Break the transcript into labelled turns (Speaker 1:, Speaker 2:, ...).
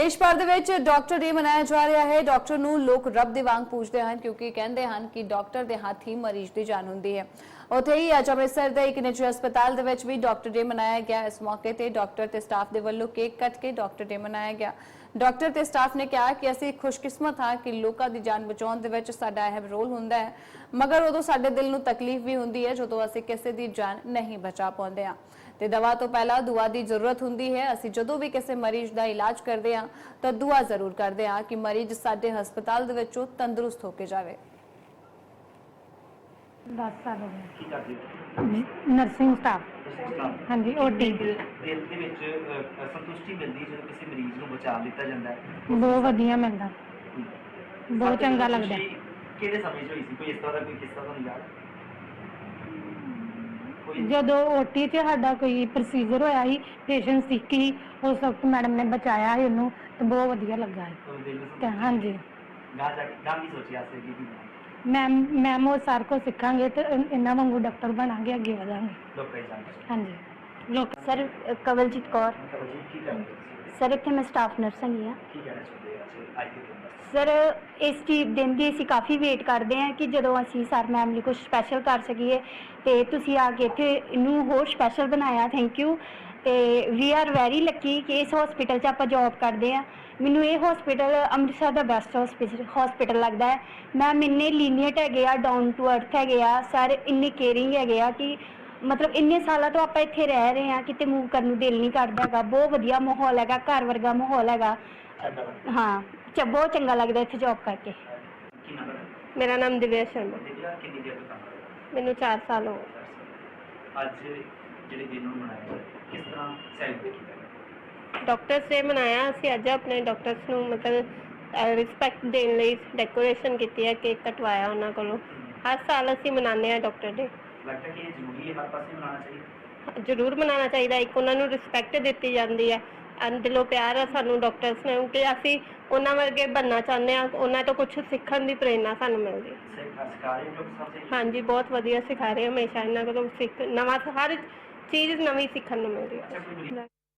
Speaker 1: ਦੇਸ਼ ਭਰ ਦੇ ਵਿੱਚ ਡਾਕਟਰ ਡੇ ਮਨਾਇਆ ਜਾ ਰਿਹਾ ਹੈ। ਡਾਕਟਰ ਨੂੰ ਲੋਕ ਰੱਬ ਦੇ ਵਾਂਗ ਪੂਜਦੇ ਹਨ ਕਿਉਂਕਿ ਕਹਿੰਦੇ ਹਨ ਕਿ ਡਾਕਟਰ ਦੇ ਹੱਥ ਹੀ ਮਰੀਜ਼ ਦੀ ਜਾਨ ਹੁੰਦੀ ਹੈ। ਉੱਥੇ ਹੀ ਅੱਜ ਅੰਮ੍ਰਿਤਸਰ ਦੇ ਇੱਕ ਨਿੱਜੀ ਹਸਪਤਾਲ ਦੇ ਵਿੱਚ ਵੀ ਡਾਕਟਰ ਡੇ ਮਨਾਇਆ ਗਿਆ। ਇਸ ਮੌਕੇ ਤੇ ਡਾਕਟਰ ਤੇ ਸਟਾਫ ਦੇ ਵੱਲੋਂ ਕੇਕ ਕੱਟ ਕੇ ਡਾਕਟਰ ਡੇ ਮਨਾਇਆ ਗਿਆ। ਡਾਕਟਰ ਤੇ ਸਟਾਫ ਨੇ ਕਿਹਾ ਕਿ ਅਸੀਂ ਖੁਸ਼ਕਿਸਮਤ ਹਾਂ ਕਿ ਲੋਕਾਂ ਦੀ ਜਾਨ ਬਚਾਉਣ ਦੇ ਵਿੱਚ ਸਾਡਾ ਅਹਿਮ ਰੋਲ ਹੁੰਦਾ ਹੈ। ਮਗਰ ਉਦੋਂ ਸਾਡੇ ਦਿਲ ਨੂੰ ਤਕਲੀਫ ਵੀ ਹੁੰਦੀ ਹੈ ਜਦੋਂ ਅਸੀਂ ਕਿਸੇ ਦੀ ਜਾਨ ਨਹੀਂ ਬਚਾ ਪਾਉਂਦੇ ਹਾਂ। ਤੇ ਦਵਾ ਤੋਂ ਪਹਿਲਾਂ ਦੁਆ ਦੀ ਜ਼ਰੂਰਤ ਹੁੰਦੀ ਹੈ। ਅਸੀਂ ਜਦੋਂ ਵੀ ਕਿਸੇ ਮਰੀਜ਼ ਦਾ ਇਲਾਜ ਕਰਦੇ ਹਾਂ ਤਾਂ ਦੁਆ ਜ਼ਰੂਰ ਕਰਦੇ ਹਾਂ ਕਿ ਮਰੀਜ਼ ਸਾਡੇ ਹਸਪਤਾਲ ਦੇ ਵਿੱਚੋਂ ਤੰਦਰੁਸਤ ਹੋ ਕੇ ਜਾਵੇ।
Speaker 2: 10 ਸਾਲ ਹੋ ਗਏ।
Speaker 3: ਕੀ ਕਰਦੇ ਹੋ?
Speaker 2: ਨਰਸਿੰਗ ਸਟਾਫ
Speaker 3: ਸਟਾਫ
Speaker 2: ਹਾਂਜੀ ਓਟੀ
Speaker 3: ਦਿਲ ਦਿਲ ਦੇ ਵਿੱਚ ਅਹ, ਸੰਤੁਸ਼ਟੀ ਮਿਲਦੀ ਜਦੋਂ ਕਿਸੇ ਮਰੀਜ਼ ਨੂੰ ਬਚਾ ਲਿੱਤਾ ਜਾਂਦਾ ਹੈ?
Speaker 2: ਬਹੁਤ ਵਧੀਆ ਮਿਲਦਾ। ਬਹੁਤ
Speaker 3: ਸਭ ਤੋਂ
Speaker 2: ਚੰਗਾ
Speaker 3: ਜ਼ਿਆਦਾ
Speaker 2: ਲੱਗਦਾ।
Speaker 3: ਖੁਸ਼ੀ ਕਿਹੜੇ ਸਮੇਂ 'ਚ ਹੋਈ ਸੀ? ਕੋਈ ਇਸ ਤਰ੍ਹਾਂ ਦਾ ਕੋਈ ਕਿੱਸਾ ਤੁਹਾਨੂੰ ਯਾਦ? ਕੋਈ
Speaker 2: ਜਦੋਂ ਓਟੀ 'ਚ ਸਾਡਾ ਕੋਈ ਪ੍ਰੋਸੀਜਰ ਹੋਇਆ ਸੀ ਪੇਸ਼ੈਂਟ ਸਿੱਖ ਸੀ ਉਸ ਵਕਤ ਮੈਡਮ ਨੇ ਬਚਾਇਆ ਸੀ ਉਹਨੂੰ ਤੇ ਬਹੁਤ ਵਧੀਆ ਲੱਗਾ ਸੀ।
Speaker 3: ਕੋਈ ਦਿਲ ਨੂੰ
Speaker 2: ਤੇ
Speaker 3: ਸੰਤੁਸ਼ਟੀ
Speaker 2: ਹਾਂਜੀ।
Speaker 3: ਗਾਂ ਜਾ ਕੇ ਗਾਂ ਕੀ ਸੋਚਿਆ ਸੀ ਕਿ
Speaker 2: ਮੈਮ ਮੈਮ ਉਹ ਸਾਰ ਕੋ ਸਿੱਖਾਂਗੇ ਤੇ ਇਨ- ਇਹਨਾਂ ਵਾਂਗੂ ਡਾਕਟਰ ਬਣਾਂਗੇ ਅੱਗੇ ਵਧਾਂਗੇ।
Speaker 3: ਡਾਕਟਰ
Speaker 2: ਹਾਂਜੀ। ਲੋਕ
Speaker 4: ਸਰ ਕਵਲਜੀਤ ਕੌਰ।
Speaker 3: ਕੀ ਕਰਦੇ?
Speaker 4: ਸਰ ਇੱਥੇ ਮੈਂ ਸਟਾਫ ਨਰਸ ਹੈਗੀ ਹਾਂ।
Speaker 3: ਕੀ ਕਹਿਣਾ ਚਾਹੁੰਦੇ ਹੋ ਅੱਜ ਅੱਜ ਦੇ ਦਿਨ ਦਾ?
Speaker 4: ਸਰ ਇਸ ਚੀਜ਼ ਦਿਨ ਦੀ ਅਸੀਂ ਕਾਫੀ ਵੇਟ ਕਰਦੇ ਹਾਂ ਕਿ ਜਦੋਂ ਅਸੀਂ ਸਰ ਮੈਮ ਲਈ ਕੁਝ ਸਪੈਸ਼ਲ ਕਰ ਸਕੀਏ ਤੇ ਤੁਸੀਂ ਆ ਕੇ ਇੱਥੇ ਇਹਨੂੰ ਹੋਰ ਸਪੈਸ਼ਲ ਬਣਾਇਆ ਥੈਂਕ ਯੂ ਤੇ ਵੀ ਆਰ ਵੈਰੀ ਲੱਕੀ ਕਿ ਇਸ ਹਸਪੀਟਲ 'ਚ ਆਪਾਂ ਜੌਬ ਕਰਦੇ ਹਾਂ। ਮੈਨੂੰ ਇਹ ਹਸਪੀਟਲ ਅੰਮ੍ਰਿਤਸਰ ਦਾ ਬੈਸਟ ਹਸਪੀਟਲ ਲੱਗਦਾ ਹੈ। ਮੈਮ ਇੰਨੇ ਲੀਨੀਅਟ ਹੈਗੇ ਆ ਡਾਊਨ ਟੂ ਅਰਥ ਹੈਗੇ ਆ ਸਰ ਇੰਨੇ ਕੇਅਰਿੰਗ ਹੈਗੇ ਆ ਕਿ ਮਤਲਬ ਇੰਨੇ ਸਾਲਾਂ ਤੋਂ ਆਪਾਂ ਇੱਥੇ ਰਹਿ ਰਹੇ ਹਾਂ ਕਿਤੇ ਮੂਵ ਕਰਨ ਨੂੰ ਦਿਲ ਨਹੀਂ ਕਰਦਾ ਹੈਗਾ। ਬਹੁਤ ਵਧੀਆ ਮਾਹੌਲ ਹੈਗਾ ਘਰ ਵਰਗਾ ਮਾਹੌਲ ਹੈਗਾ। ਹਾਂ ਚ ਬਹੁਤ ਚੰਗਾ ਲੱਗਦਾ ਇੱਥੇ ਜੌਬ ਕਰਕੇ।
Speaker 5: ਮੇਰਾ ਨਾਮ ਦਿਵਿਆ ਸ਼ਰਮਾ। ਮੈਨੂੰ 4 ਸਾਲ ਹੋ ਗਏ।
Speaker 3: ਅੱਜ ਜਿਹੜੇ ਦਿਨ ਨੂੰ ਮਨਾਇਆ ਕਿਸ ਤਰ੍ਹਾਂ ਸੈਲੀਬ੍ਰੇਟ ਕੀਤਾ
Speaker 5: ਡਾਕਟਰਸ ਡੇ ਮਨਾਇਆ ਅਸੀਂ ਅੱਜ ਆਪਣੇ ਡਾਕਟਰਸ ਨੂੰ ਮਤਲਬ ਰਿਸਪੈਕਟ ਦੇਣ ਲਈ ਡੈਕੋਰੇਸ਼ਨ ਕੀਤੀ ਹੈ ਕੇਕ ਕਟਵਾਇਆ ਉਹਨਾਂ ਕੋਲੋਂ। ਹਰ ਸਾਲ ਅਸੀਂ ਮਨਾਉਂਦੇ ਹਾਂ ਡਾਕਟਰ ਡੇ
Speaker 3: ਲੱਗਦਾ ਕਿ ਇਹ ਜ਼ਰੂਰੀ ਹੈ ਹਰ ਪਾਸੇ ਮਨਾਉਣਾ ਚਾਹੀਦਾ।
Speaker 5: ਜ਼ਰੂਰ ਮਨਾਉਣਾ ਚਾਹੀਦਾ ਇੱਕ ਉਹਨਾਂ ਨੂੰ ਰਿਸਪੈਕਟ ਦਿੱਤੀ ਜਾਂਦੀ ਹੈ। ਅਨ ਦਿਲੋਂ ਪਿਆਰ ਹੈ ਸਾਨੂੰ ਡਾਕਟਰਸ ਨੂੰ ਕਿ ਅਸੀਂ ਉਹਨਾਂ ਵਰਗੇ ਬਣਨਾ ਚਾਹੁੰਦੇ ਹਾਂ ਉਹਨਾਂ ਤੋਂ ਕੁਝ ਸਿੱਖਣ ਦੀ ਪ੍ਰੇਰਨਾ ਸਾਨੂੰ ਮਿਲਦੀ ਹੈ।
Speaker 3: ਸਰਕਾਰੀ ਡਾਕਟਰ ਸਾਹਿਬ ਸੇ
Speaker 5: ਹਾਂਜੀ ਬਹੁਤ ਵਧੀਆ ਸਿਖਾ ਰਹੇ ਹਮੇਸ਼ਾ ਇਹਨਾਂ ਕੋਲੋਂ ਸਿੱਖ ਨਵਾਂ ਹਰ ਚੀਜ਼ ਨਵੀਂ ਸਿੱਖਣ ਨੂੰ ਮਿਲਦੀ ਹੈ।
Speaker 3: ਅੱਛਾ ਕੋਈ